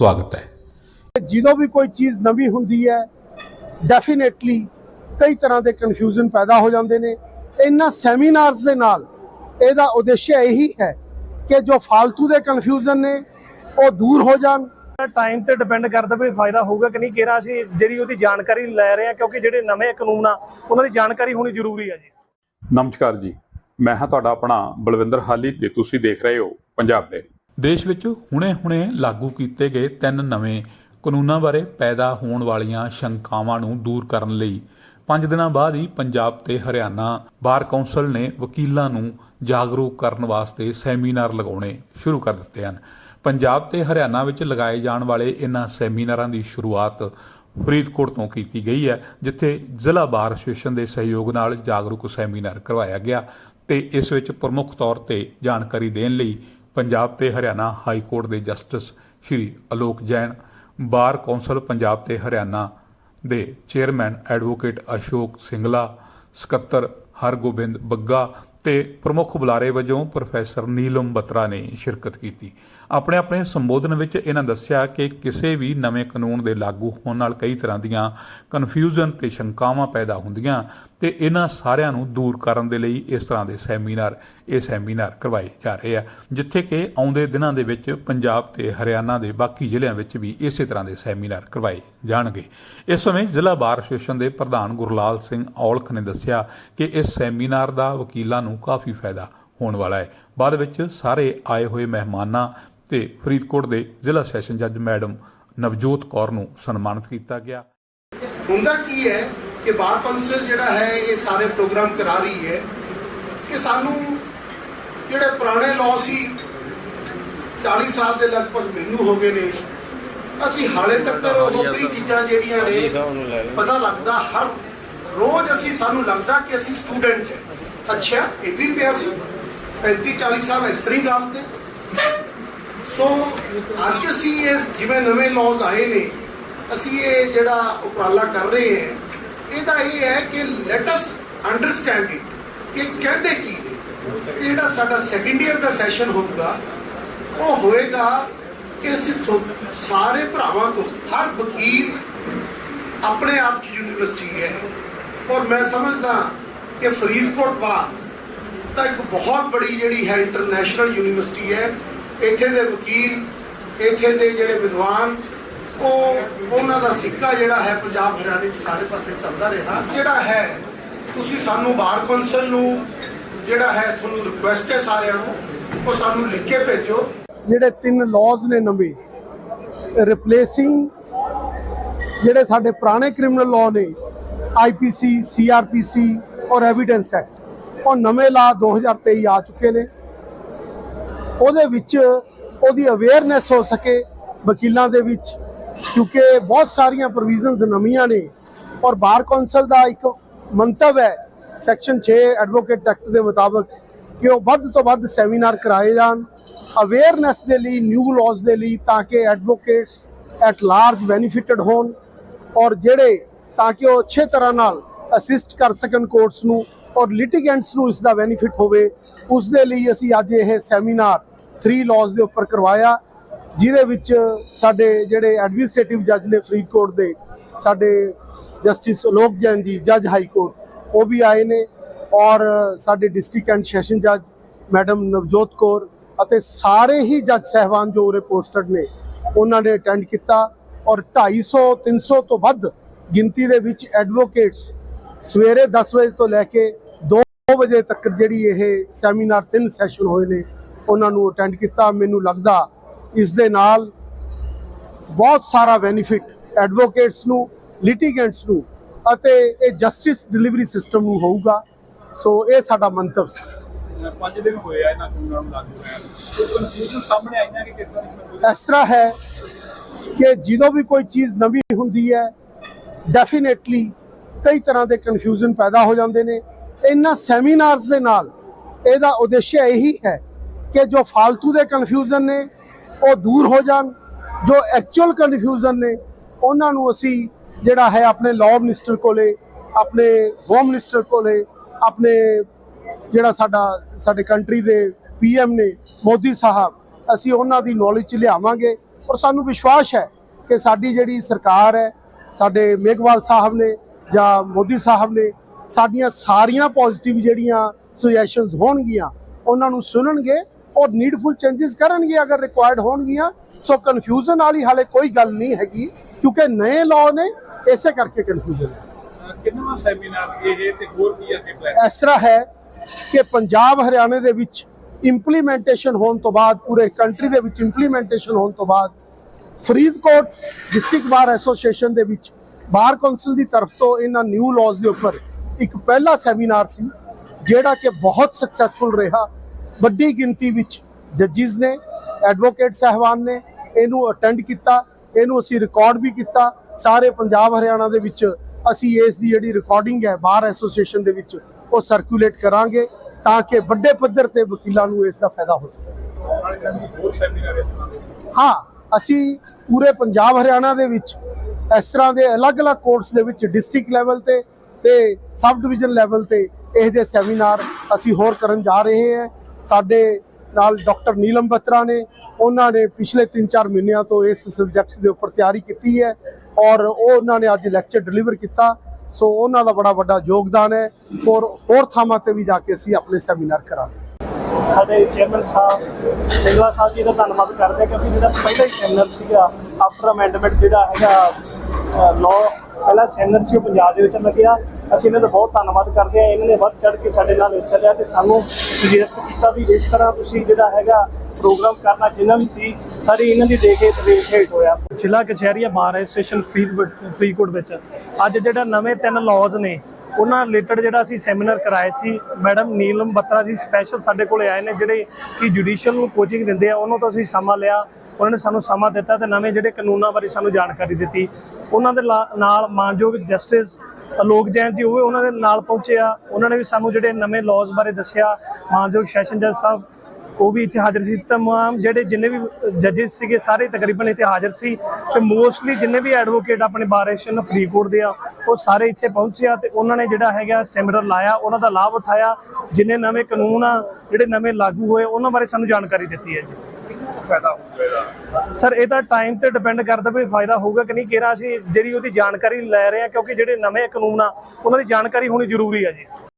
ਸਵਾਗਤ ਹੈ। ਜਦੋਂ ਵੀ ਕੋਈ ਚੀਜ਼ ਨਵੀਂ ਹੁੰਦੀ ਹੈ ਡੈਫੀਨੇਟਲੀ ਕਈ ਤਰ੍ਹਾਂ ਦੇ ਕਨਫਿਊਜ਼ਨ ਪੈਦਾ ਹੋ ਜਾਂਦੇ ਨੇ। ਇਹਨਾਂ ਸੈਮੀਨਾਰਸ ਦੇ ਨਾਲ ਇਹਦਾ ਉਦੇਸ਼ ਇਹੀ ਹੈ ਕਿ ਜੋ ਫालतू ਦੇ ਕਨਫਿਊਜ਼ਨ ਨੇ ਉਹ ਦੂਰ ਹੋ ਜਾਣ। ਟਾਈਮ ਤੇ ਡਿਪੈਂਡ ਕਰਦਾ ਵੀ ਫਾਇਦਾ ਹੋਊਗਾ ਕਿ ਨਹੀਂ ਕਿਹੜਾ ਅਸੀਂ ਜਿਹੜੀ ਉਹਦੀ ਜਾਣਕਾਰੀ ਲੈ ਰਹੇ ਹਾਂ ਕਿਉਂਕਿ ਜਿਹੜੇ ਨਵੇਂ ਕਾਨੂੰਨ ਆ ਉਹਨਾਂ ਦੀ ਜਾਣਕਾਰੀ ਹੋਣੀ ਜ਼ਰੂਰੀ ਹੈ ਜੀ। ਨਮਸਕਾਰ ਜੀ ਮੈਂ ਹਾਂ ਤੁਹਾਡਾ ਆਪਣਾ ਬਲਵਿੰਦਰ ਹਾਲੀ ਤੇ ਤੁਸੀਂ ਦੇਖ ਰਹੇ ਹੋ ਪੰਜਾਬ ਡੇਰੀ ਦੇਸ਼ ਵਿੱਚ ਹੁਣੇ-ਹੁਣੇ ਲਾਗੂ ਕੀਤੇ ਗਏ ਤਿੰਨ ਨਵੇਂ ਕਾਨੂੰਨਾਂ ਬਾਰੇ ਪੈਦਾ ਹੋਣ ਵਾਲੀਆਂ ਸ਼ੰਕਾਵਾਂ ਨੂੰ ਦੂਰ ਕਰਨ ਲਈ ਪੰਜ ਦਿਨਾਂ ਬਾਅਦ ਹੀ ਪੰਜਾਬ ਤੇ ਹਰਿਆਣਾ ਬਾਰ ਕੌਂਸਲ ਨੇ ਵਕੀਲਾਂ ਨੂੰ ਜਾਗਰੂਕ ਕਰਨ ਵਾਸਤੇ ਸੈਮੀਨਾਰ ਲਗਾਉਣੇ ਸ਼ੁਰੂ ਕਰ ਦਿੱਤੇ ਹਨ। ਪੰਜਾਬ ਤੇ ਹਰਿਆਣਾ ਵਿੱਚ ਲਗਾਏ ਜਾਣ ਵਾਲੇ ਇਹਨਾਂ ਸੈਮੀਨਾਰਾਂ ਦੀ ਸ਼ੁਰੂਆਤ ਫਰੀਦਕੋਟ ਤੋਂ ਕੀਤੀ ਗਈ ਹੈ, ਜਿੱਥੇ ਜ਼ਿਲ੍ਹਾ ਬਾਰ ਐਸੋਸੀਏਸ਼ਨ ਦੇ ਸਹਿਯੋਗ ਨਾਲ ਜਾਗਰੂਕ ਸੈਮੀਨਾਰ ਕਰਵਾਇਆ ਗਿਆ ਤੇ ਇਸ ਵਿੱਚ ਪ੍ਰਮੁੱਖ ਤੌਰ ਤੇ ਜਾਣਕਾਰੀ ਦੇਣ ਲਈ ਪੰਜਾਬ ਤੇ ਹਰਿਆਣਾ ਹਾਈ ਕੋਰਟ ਦੇ justice Shri Alok Jain, bar council Punjab ਤੇ ਹਰਿਆਣਾ ਦੇ ਚੇਅਰਮੈਨ ਐਡਵੋਕੇਟ ਅਸ਼ੋਕ ਸਿੰਗਲਾ, ਸਕੱਤਰ ਹਰਗੋਬਿੰਦ ਬੱਗਾ ਤੇ ਪ੍ਰਮੁੱਖ ਬੁਲਾਰੇ ਵਜੋਂ ਪ੍ਰੋਫੈਸਰ ਨੀਲਮ ਬਤਰਾ ਨੇ ਸ਼ਿਰਕਤ ਕੀਤੀ। ਆਪਣੇ ਆਪਣੇ ਸੰਬੋਧਨ ਵਿੱਚ ਇਹਨਾਂ ਦੱਸਿਆ ਕਿ ਕਿਸੇ ਵੀ ਨਵੇਂ ਕਾਨੂੰਨ ਦੇ ਲਾਗੂ ਹੋਣ ਨਾਲ ਕਈ ਤਰ੍ਹਾਂ ਦੀਆਂ ਕਨਫਿਊਜ਼ਨ ਤੇ ਸ਼ੰਕਾਵਾਂ ਪੈਦਾ ਹੁੰਦੀਆਂ ਤੇ ਇਹਨਾਂ ਸਾਰਿਆਂ ਨੂੰ ਦੂਰ ਕਰਨ ਦੇ ਲਈ ਇਸ ਤਰ੍ਹਾਂ ਦੇ ਸੈਮੀਨਾਰ, ਇਹ ਸੈਮੀਨਾਰ ਕਰਵਾਏ ਜਾ ਰਹੇ ਆ, ਜਿੱਥੇ ਕਿ ਆਉਂਦੇ ਦਿਨਾਂ ਦੇ ਵਿੱਚ ਪੰਜਾਬ ਤੇ ਹਰਿਆਣਾ ਦੇ ਬਾਕੀ ਜ਼ਿਲ੍ਹਿਆਂ ਵਿੱਚ ਵੀ ਇਸੇ ਤਰ੍ਹਾਂ ਦੇ ਸੈਮੀਨਾਰ ਕਰਵਾਏ ਜਾਣਗੇ। ਇਸ ਸਮੇਂ ਜ਼ਿਲ੍ਹਾ ਬਾਰ ਐਸੋਸੀਏਸ਼ਨ ਦੇ ਪ੍ਰਧਾਨ ਗੁਰਲਾਲ ਸਿੰਘ ਔਲਖ ਨੇ ਦੱਸਿਆ ਕਿ ਇਸ ਸੈਮੀਨਾਰ ਦਾ ਵਕੀਲਾਂ ਨੂੰ ਕਾਫੀ ਫਾਇਦਾ ਹੋਣ ਵਾਲਾ ਹੈ। ਬਾਅਦ ਵਿੱਚ ਸਾਰੇ ਆਏ ਹੋਏ ਮਹਿਮਾਨਾਂ ਤੇ ਫਰੀਦਕੋਟ ਦੇ ਜ਼ਿਲ੍ਹਾ ਸੈਸ਼ਨ ਜੱਜ ਮੈਡਮ ਨਵਜੋਤ ਕੌਰ ਨੂੰ ਸਨਮਾਨਿਤ ਕੀਤਾ ਗਿਆ। ਹੁੰਦਾ ਕੀ ਹੈ ਕਿ ਬਾਰ ਕੌਂਸਲ ਜਿਹੜਾ ਹੈ ਇਹ ਸਾਰੇ ਪ੍ਰੋਗਰਾਮ ਕਰਾ ਰਹੀ ਹੈ ਕਿ ਸਾਨੂੰ ਜਿਹੜੇ ਪੁਰਾਣੇ ਲਾਅ ਸੀ 40 ਸਾਲ ਦੇ ਲਗਭਗ ਮੈਨੂੰ ਹੋ ਗਏ ਨੇ ਅਸੀਂ ਹਾਲੇ ਤੱਕ ਉਹ ਕਈ ਚੀਜ਼ਾਂ ਜਿਹੜੀਆਂ ਨੇ ਪਤਾ ਲੱਗਦਾ ਹਰ ਰੋਜ਼ ਅਸੀਂ ਸਾਨੂੰ ਲੱਗਦਾ ਕਿ ਅਸੀਂ ਸਟੂਡੈਂਟ ਹੈ। ਅੱਛਾ ਇਹ ਵੀ ਪਿਆ ਸੀ। 35 40 ਸਾਲ ਇਸ ਤਰ੍ਹਾਂ ਹੀ ਗੱਲ ਤੇ। ਸੋ ਅੱਜ ਅਸੀਂ ਇਸ ਜਿਵੇਂ ਨਵੇਂ ਲਾਜ਼ ਆਏ ਨੇ, ਅਸੀਂ ਇਹ ਜਿਹੜਾ ਉਪਰਾਲਾ ਕਰ ਰਹੇ ਹਾਂ, ਇਹਦਾ ਇਹ ਹੈ ਕਿ ਲੈਟ ਅਸ ਅੰਡਰਸਟੈਂਡ ਇਟ ਕਿ ਕਹਿੰਦੇ ਕੀ ਨੇ। ਇਹ ਜਿਹੜਾ ਸਾਡਾ ਸੈਕੰਡ ਈਅਰ ਦਾ ਸੈਸ਼ਨ ਹੋਊਗਾ, ਉਹ ਹੋਏਗਾ ਕਿ ਅਸੀਂ ਸਾਰੇ ਭਰਾਵਾਂ ਤੋਂ ਹਰ ਵਕੀਲ ਆਪਣੇ ਆਪ 'ਚ ਯੂਨੀਵਰਸਿਟੀ ਹੈ। ਔਰ ਮੈਂ ਸਮਝਦਾ ਕਿ ਫਰੀਦਕੋਟ ਬਾਅਦ ਤਾਂ ਇੱਕ ਬਹੁਤ ਬੜੀ ਜਿਹੜੀ ਹੈ ਇੰਟਰਨੈਸ਼ਨਲ ਯੂਨੀਵਰਸਿਟੀ ਹੈ। ਇੱਥੇ ਦੇ ਵਕੀਲ, ਇੱਥੇ ਦੇ ਜਿਹੜੇ ਵਿਦਵਾਨ, ਉਹ ਉਹਨਾਂ ਦਾ ਸਿੱਕਾ ਜਿਹੜਾ ਹੈ ਪੰਜਾਬ ਹਰਿਆਣੇ ਚ ਸਾਰੇ ਪਾਸੇ ਚੱਲਦਾ ਰਿਹਾ। ਜਿਹੜਾ ਹੈ, ਤੁਸੀਂ ਸਾਨੂੰ ਬਾਰ ਕੌਂਸਲ ਨੂੰ ਜਿਹੜਾ ਹੈ ਤੁਹਾਨੂੰ ਰਿਕੁਐਸਟ ਹੈ ਸਾਰਿਆਂ ਨੂੰ, ਉਹ ਸਾਨੂੰ ਲਿਖ ਕੇ ਭੇਜੋ। ਜਿਹੜੇ ਤਿੰਨ ਲਾਜ਼ ਨੇ ਨਵੇਂ ਰਿਪਲੇਸਿੰਗ ਜਿਹੜੇ ਸਾਡੇ ਪੁਰਾਣੇ ਕ੍ਰਿਮੀਨਲ ਲਾਅ ਨੇ ਆਈਪੀਸੀ ਸੀਆਰਪੀਸੀ ਔਰ ਐਵੀਡੈਂਸ ਐਕਟ ਉਹ ਨਵੇਂ ਲਾ 2023 ਆ ਚੁੱਕੇ ਨੇ। ਉਹਦੇ ਵਿੱਚ ਉਹਦੀ ਅਵੇਅਰਨੈਸ ਹੋ ਸਕੇ ਵਕੀਲਾਂ ਦੇ ਵਿੱਚ, ਕਿਉਂਕਿ ਬਹੁਤ ਸਾਰੀਆਂ ਪ੍ਰੋਵੀਜ਼ਨਸ ਨਵੀਆਂ ਨੇ। ਔਰ ਬਾਰ ਕੌਂਸਲ ਦਾ ਇੱਕ ਮੰਤਵ ਹੈ ਸੈਕਸ਼ਨ 6 ਐਡਵੋਕੇਟ ਐਕਟ ਦੇ ਮੁਤਾਬਕ ਕਿ ਉਹ ਵੱਧ ਤੋਂ ਵੱਧ ਸੈਮੀਨਾਰ ਕਰਾਏ ਜਾਣ ਅਵੇਅਰਨੈਸ ਦੇ ਲਈ ਨਿਊ ਲਾਜ਼ ਦੇ ਲਈ ਤਾਂ ਕਿ ਐਡਵੋਕੇਟਸ ਐਟ ਲਾਰਜ ਬੈਨੀਫਿਟਡ ਹੋਣ ਔਰ ਜਿਹੜੇ ਤਾਂ ਕਿ ਉਹ ਅੱਛੇ ਤਰ੍ਹਾਂ ਨਾਲ ਅਸਿਸਟ ਕਰ ਸਕਣ ਕੋਰਟਸ ਨੂੰ ਔਰ ਲਿਟੀਗੈਂਟਸ ਨੂੰ ਇਸ ਦਾ ਬੈਨੀਫਿਟ ਹੋਵੇ ਉਸ ਦੇ ਲਈ ਅਸੀਂ ਅੱਜ ਇਹ ਸੈਮੀਨਾਰ 3 ਲਾਜ਼ ਦੇ ਉੱਪਰ ਕਰਵਾਇਆ, ਜਿਹਦੇ ਵਿੱਚ ਸਾਡੇ ਜਿਹੜੇ ਐਡਮਿਨਿਸਟ੍ਰੇਟਿਵ ਜੱਜ ਨੇ ਫਰੀਦਕੋਟ ਦੇ, ਸਾਡੇ ਜਸਟਿਸ ਅਲੋਕ ਜੈਨ ਜੀ ਜੱਜ ਹਾਈ ਕੋਰਟ ਉਹ ਵੀ ਆਏ ਨੇ, ਔਰ ਸਾਡੇ ਡਿਸਟ੍ਰਿਕਟ ਐਂਡ ਸੈਸ਼ਨ ਜੱਜ ਮੈਡਮ ਨਵਜੋਤ ਕੌਰ ਅਤੇ ਸਾਰੇ ਹੀ ਜੱਜ ਸਹਿਬਾਨ ਜੋ ਉਰੇ ਪੋਸਟਡ ਨੇ, ਉਹਨਾਂ ਨੇ ਅਟੈਂਡ ਕੀਤਾ, ਔਰ 250 300 ਤੋਂ ਵੱਧ ਗਿਣਤੀ ਦੇ ਵਿੱਚ ਐਡਵੋਕੇਟਸ ਸਵੇਰੇ 10 ਵਜੇ ਤੋਂ ਲੈ ਕੇ 2 ਵਜੇ ਤੱਕ ਜਿਹੜੀ ਇਹ ਸੈਮੀਨਾਰ ਤਿੰਨ ਸੈਸ਼ਨ ਹੋਏ ਨੇ ਉਹਨਾਂ ਨੂੰ ਅਟੈਂਡ ਕੀਤਾ ਮੈਨੂੰ ਲੱਗਦਾ ਇਸ ਦੇ ਨਾਲ ਬਹੁਤ ਸਾਰਾ ਬੈਨੀਫਿਟ ਐਡਵੋਕੇਟਸ ਨੂੰ ਲਿਟੀਗੈਂਟਸ ਨੂੰ ਅਤੇ ਇਹ ਜਸਟਿਸ ਡਿਲੀਵਰੀ ਸਿਸਟਮ ਨੂੰ ਹੋਊਗਾ। ਸੋ ਇਹ ਸਾਡਾ ਮੰਤਵ ਸੀ। ਪੰਜ ਦਿਨ ਹੋਏ ਆ ਇਹਨਾਂ ਕਾਨੂੰਨਾਂ ਨੂੰ ਲਾਗੂ ਹੋਇਆ। ਕਨਫਿਊਜ਼ਨ ਸਾਹਮਣੇ ਆਈਆਂ ਕਿ ਕਿਸ ਤਰ੍ਹਾਂ ਇਸ ਤਰ੍ਹਾਂ ਹੈ ਕਿ ਜਦੋਂ ਵੀ ਕੋਈ ਚੀਜ਼ ਨਵੀਂ ਹੁੰਦੀ ਹੈ ਡੈਫੀਨੇਟਲੀ ਕਈ ਤਰ੍ਹਾਂ ਦੇ ਕਨਫਿਊਜ਼ਨ ਪੈਦਾ ਹੋ ਜਾਂਦੇ ਨੇ। ਇਹਨਾਂ ਸੈਮੀਨਾਰਸ ਦੇ ਨਾਲ ਇਹਦਾ ਉਦੇਸ਼ ਇਹੀ ਹੈ ਕਿ ਜੋ ਫालतू ਦੇ ਕਨਫਿਊਜ਼ਨ ਨੇ, ਉਹ ਦੂਰ ਹੋ ਜਾਣ। ਜੋ ਐਕਚੁਅਲ ਕਨਫਿਊਜ਼ਨ ਨੇ, ਉਹਨਾਂ ਨੂੰ ਅਸੀਂ ਜਿਹੜਾ ਹੈ ਆਪਣੇ ਲਾਅ ਮਿਨਿਸਟਰ ਕੋਲੇ, ਆਪਣੇ ਹੋਮ ਮਿਨਿਸਟਰ ਕੋਲੇ, ਆਪਣੇ ਜਿਹੜਾ ਸਾਡਾ, ਸਾਡੇ ਕੰਟਰੀ ਦੇ ਪੀਐਮ ਨੇ, ਮੋਦੀ ਸਾਹਿਬ, ਅਸੀਂ ਉਹਨਾਂ ਦੀ ਨੌਲੇਜ ਚ ਲਿਆਵਾਂਗੇ। ਔਰ ਸਾਨੂੰ ਵਿਸ਼ਵਾਸ ਹੈ ਕਿ ਸਾਡੀ ਜਿਹੜੀ ਸਰਕਾਰ ਹੈ, ਸਾਡੇ ਮੇਘਵਾਲ ਸਾਹਿਬ ਨੇ ਜਾਂ ਮੋਦੀ ਸਾਹਿਬ ਨੇ, ਸਾਡੀਆਂ ਸਾਰੀਆਂ ਪੋਜ਼ਿਟਿਵ ਜਿਹੜੀਆਂ ਸੁਜੈਸ਼ਨਸ ਹੋਣਗੀਆਂ, ਉਹਨਾਂ ਨੂੰ ਸੁਣਨਗੇ ਔਰ ਨੀਡਫੁਲ ਚੇਂਜਸ ਕਰਨਗੇ ਅਗਰ ਰਿਕੁਆਇਰਡ ਹੋਣਗੀਆਂ ਸੋ ਕਨਫਿਊਜ਼ਨ ਵਾਲੀ ਹਾਲੇ ਕੋਈ ਗੱਲ ਨਹੀਂ ਹੈਗੀ ਕਿਉਂਕਿ ਨਵੇਂ ਲਾਅ ਨੇ ਇਸੇ ਕਰਕੇ ਕਨਫਿਊਜ਼ਨ ਹੈ। ਕਿੰਨਾ ਸੈਮੀਨਾਰ ਇਹ ਤੇ ਹੋਰ ਕੀ ਅੱਗੇ ਪਲਾਨ ਇਸ ਤਰ੍ਹਾਂ ਹੈ ਕਿ ਪੰਜਾਬ ਹਰਿਆਣੇ ਦੇ ਵਿੱਚ ਇੰਪਲੀਮੈਂਟੇਸ਼ਨ ਹੋਣ ਤੋਂ ਬਾਅਦ ਪੂਰੇ ਕੰਟਰੀ ਦੇ ਵਿੱਚ ਇੰਪਲੀਮੈਂਟੇਸ਼ਨ ਹੋਣ ਤੋਂ ਬਾਅਦ ਫਰੀਦਕੋਟ ਡਿਸਟ੍ਰਿਕਟ ਬਾਰ ਐਸੋਸੀਏਸ਼ਨ ਦੇ ਵਿੱਚ ਬਾਰ ਕੌਂਸਲ ਦੀ ਤਰਫ ਤੋਂ ਇਹਨਾਂ ਨਿਊ ਲਾਜ਼ ਦੇ ਉੱਪਰ ਇੱਕ ਪਹਿਲਾ ਸੈਮੀਨਾਰ ਸੀ ਜਿਹੜਾ ਕਿ ਬਹੁਤ ਸਕਸੈਸਫੁਲ ਰਿਹਾ। ਵੱਡੀ ਗਿਣਤੀ ਵਿੱਚ ਜੱਜਿਸ ਨੇ ਐਡਵੋਕੇਟ ਸਹਿਬਾਨ ਨੇ ਇਹਨੂੰ ਅਟੈਂਡ ਕੀਤਾ, ਇਹਨੂੰ ਅਸੀਂ ਰਿਕਾਰਡ ਵੀ ਕੀਤਾ। ਸਾਰੇ ਪੰਜਾਬ, ਹਰਿਆਣਾ ਦੇ ਵਿੱਚ ਅਸੀਂ ਇਸ ਦੀ ਜਿਹੜੀ ਰਿਕਾਰਡਿੰਗ ਹੈ ਬਾਰ ਐਸੋਸੀਏਸ਼ਨ ਦੇ ਵਿੱਚ ਉਹ ਸਰਕੂਲੇਟ ਕਰਾਂਗੇ ਤਾਂ ਕਿ ਵੱਡੇ ਪੱਧਰ ਤੇ ਵਕੀਲਾਂ ਨੂੰ ਇਸ ਦਾ ਫਾਇਦਾ ਹੋ ਸਕੇ। ਹਾਂ, ਅਸੀਂ ਪੂਰੇ ਪੰਜਾਬ, ਹਰਿਆਣਾ ਦੇ ਵਿੱਚ ਇਸ ਤਰ੍ਹਾਂ ਦੇ ਅਲੱਗ-ਅਲੱਗ ਕੋਰਟਸ ਦੇ ਵਿੱਚ ਡਿਸਟ੍ਰਿਕਟ ਲੈਵਲ ਤੇ ਤੇ ਸਬ ਡਿਵੀਜ਼ਨ ਲੈਵਲ ਤੇ ਇਹ ਦੇ ਸੈਮੀਨਾਰ ਅਸੀਂ ਹੋਰ ਕਰਨ ਜਾ ਰਹੇ ਹਾਂ। ਸਾਡੇ ਨਾਲ ਡਾਕਟਰ ਨੀਲਮ ਬਤਰਾ ਨੇ, ਉਹਨਾਂ ਨੇ ਪਿਛਲੇ 3-4 ਮਹੀਨਿਆਂ ਤੋਂ ਇਸ ਸਬਜੈਕਟਸ ਦੇ ਉੱਪਰ ਤਿਆਰੀ ਕੀਤੀ ਹੈ ਔਰ ਉਹ ਉਹਨਾਂ ਨੇ ਅੱਜ ਲੈਕਚਰ ਡਿਲੀਵਰ ਕੀਤਾ। ਸੋ ਉਹਨਾਂ ਦਾ ਬੜਾ ਵੱਡਾ ਯੋਗਦਾਨ ਹੈ ਔਰ ਹੋਰ ਥਾਵਾਂ ਤੇ ਵੀ ਜਾ ਕੇ ਅਸੀਂ ਆਪਣੇ ਸੈਮੀਨਾਰ ਕਰਾਂਗੇ। ਸਾਡੇ ਚੇਅਰਮੈਨ ਸਾਹਿਬ, ਸਿੰਗਲਾ ਸਾਹਿਬ ਜੀ ਦਾ ਧੰਨਵਾਦ ਕਰਦੇ ਕਿਉਂਕਿ ਜਿਹੜਾ ਪਹਿਲਾ ਹੀ ਸੈਮੀਨਾਰ ਸੀਗਾ ਆਫਟਰ ਅਮੈਂਡਮੈਂਟ ਜਿਹੜਾ ਹੈਗਾ ਲਾਅ ਪਹਿਲਾ ਸੈਮੀਨਾਰ ਸੀ ਉਹ ਪੰਜਾਬ ਦੇ ਵਿੱਚ ਲੱਗਿਆ ਅਸੀਂ ਇਹਨਾਂ ਦਾ ਬਹੁਤ ਧੰਨਵਾਦ ਕਰਦੇ ਹਾਂ। ਇਹਨਾਂ ਨੇ ਵੱਧ ਚੜ ਕੇ ਸਾਡੇ ਨਾਲ ਹਿੱਸਾ ਲਿਆ ਤੇ ਸਾਨੂੰ ਸੁਜੈਸਟ ਕੀਤਾ ਵੀ ਇਸ ਤਰ੍ਹਾਂ ਤੁਸੀਂ ਜਿਹੜਾ ਹੈਗਾ ਪ੍ਰੋਗਰਾਮ ਕਰਨਾ ਜਿੰਨਾ ਵੀ ਸੀ, ਸਾਰੀ ਇਹਨਾਂ ਦੀ ਦੇ ਕੇ ਹੇਠ ਹੋਇਆ। ਜ਼ਿਲ੍ਹਾ ਕਚਹਿਰੀ ਬਾਰ ਐਸੋਸੀਏਸ਼ਨ ਫਰੀਦਕੋਟ ਵਿੱਚ। ਅੱਜ ਜਿਹੜਾ ਨਵੇਂ ਤਿੰਨ ਲਾਜ਼ ਨੇ, ਉਹਨਾਂ ਰਿਲੇਟਡ ਜਿਹੜਾ ਅਸੀਂ ਸੈਮੀਨਾਰ ਕਰਾਏ ਸੀ, ਮੈਡਮ ਨੀਲਮ ਬੱਤਰਾ ਜੀ ਸਪੈਸ਼ਲ ਸਾਡੇ ਕੋਲੇ ਆਏ ਨੇ, ਜਿਹੜੇ ਕਿ ਜੁਡੀਸ਼ੀਅਲ ਨੂੰ ਕੋਚਿੰਗ ਦਿੰਦੇ ਆ, ਉਹਨਾਂ ਤੋਂ ਅਸੀਂ ਸਮਾਂ ਲਿਆ, ਉਹਨਾਂ ਨੇ ਸਾਨੂੰ ਸਮਾਂ ਦਿੱਤਾ ਤੇ ਨਵੇਂ ਜਿਹੜੇ ਕਾਨੂੰਨਾਂ ਬਾਰੇ ਸਾਨੂੰ ਜਾਣਕਾਰੀ ਦਿੱਤੀ। ਉਹਨਾਂ ਦੇ ਲਾ- ਨਾਲ ਮਾਨਯੋਗ ਜਸਟਿਸ ਲੋਕ ਜੈਨ ਜੀ ਉਹ ਵੀ ਉਹਨਾਂ ਦੇ ਨਾਲ ਪਹੁੰਚੇ ਆ। ਉਹਨਾਂ ਨੇ ਵੀ ਸਾਨੂੰ ਜਿਹੜੇ ਨਵੇਂ ਲਾਜ਼ ਬਾਰੇ ਦੱਸਿਆ। ਮਾਨਯੋਗ ਸੈਸ਼ਨ ਜੱਜ ਸਾਹਿਬ, ਉਹ ਵੀ ਇੱਥੇ ਹਾਜ਼ਰ ਸੀ। ਤਮਾਮ ਜਿਹੜੇ ਜਿੰਨੇ ਵੀ ਜੱਜਿਸ ਸੀਗੇ, ਸਾਰੇ ਤਕਰੀਬਨ ਇੱਥੇ ਹਾਜ਼ਰ ਸੀ। ਤੇ ਮੋਸਟਲੀ ਜਿੰਨੇ ਵੀ ਐਡਵੋਕੇਟ ਆਪਣੇ ਬਾਰ ਐਸੋਸੀਏਸ਼ਨ ਫਰੀਦਕੋਟ ਦੇ ਆ, ਉਹ ਸਾਰੇ ਇੱਥੇ ਪਹੁੰਚਿਆ ਆ ਤੇ ਉਹਨਾਂ ਨੇ ਜਿਹੜਾ ਹੈਗਾ ਸੈਮੀਨਾਰ ਲਾਇਆ, ਉਹਨਾਂ ਦਾ ਲਾਭ ਉਠਾਇਆ। ਜਿੰਨੇ ਨਵੇਂ ਕਾਨੂੰਨ ਆ, ਜਿਹੜੇ ਨਵੇਂ ਲਾਗੂ ਹੋਏ, ਉਹਨਾਂ ਬਾਰੇ ਸਾਨੂੰ ਜਾਣਕਾਰੀ ਦਿੱਤੀ ਹੈ ਜੀ। ਫਾਇਦਾ ਹੋਵੇਗਾ ਸਰ ਇਹ ਤਾਂ ਟਾਈਮ ਤੇ ਡਿਪੈਂਡ ਕਰਦਾ ਵੀ ਫਾਇਦਾ ਹੋਊਗਾ ਕਿ ਨਹੀਂ, ਕਿਹੜਾ ਅਸੀਂ ਜਿਹੜੀ ਉਹਦੀ ਜਾਣਕਾਰੀ ਲੈ ਰਹੇ ਹਾਂ, ਕਿਉਂਕਿ ਜਿਹੜੇ ਨਵੇਂ ਕਾਨੂੰਨ ਆ, ਉਹਨਾਂ ਦੀ ਜਾਣਕਾਰੀ ਹੋਣੀ ਜ਼ਰੂਰੀ ਆ ਜੀ।